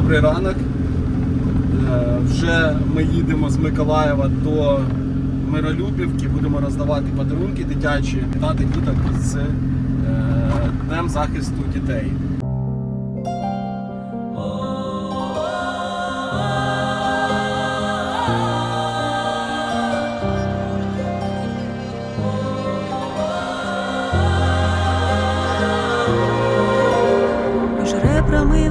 добрий ранок. Е, Вже ми їдемо з Миколаєва до Миролюбівки, будемо роздавати подарунки дитячі, вітати діток з е, Днем захисту дітей.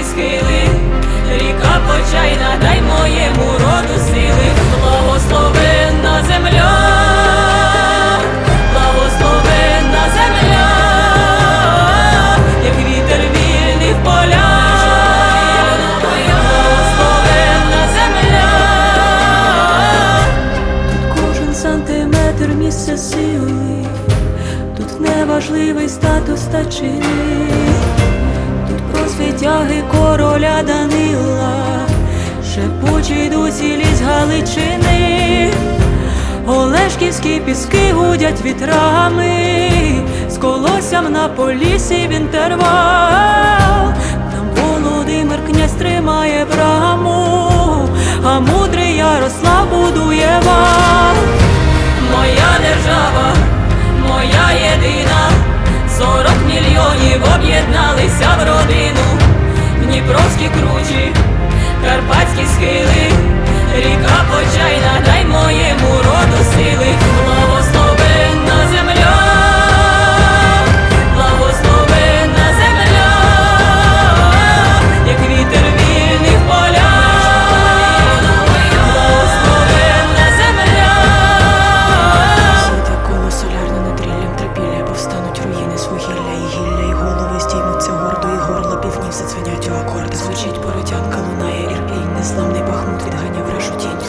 карпатські схили, ріка почайна, дай моєму роду сили, благословенна земля, благословенна земля, як вітер вільний в полях, благословенна земля. Тут кожен сантиметр місце сили, тут неважливий статус та чини, про світяги короля Данила, шепочий досі ліс Галичини, Олешківські піски гудять вітрами, з колоссям на полісі в інтервал. Там Володимир князь тримає браму, а мудрий Ярослав будує вал. третього акорда звучить породянка, лунає ірпінь, незламний бахмут відганяв рашу тінь.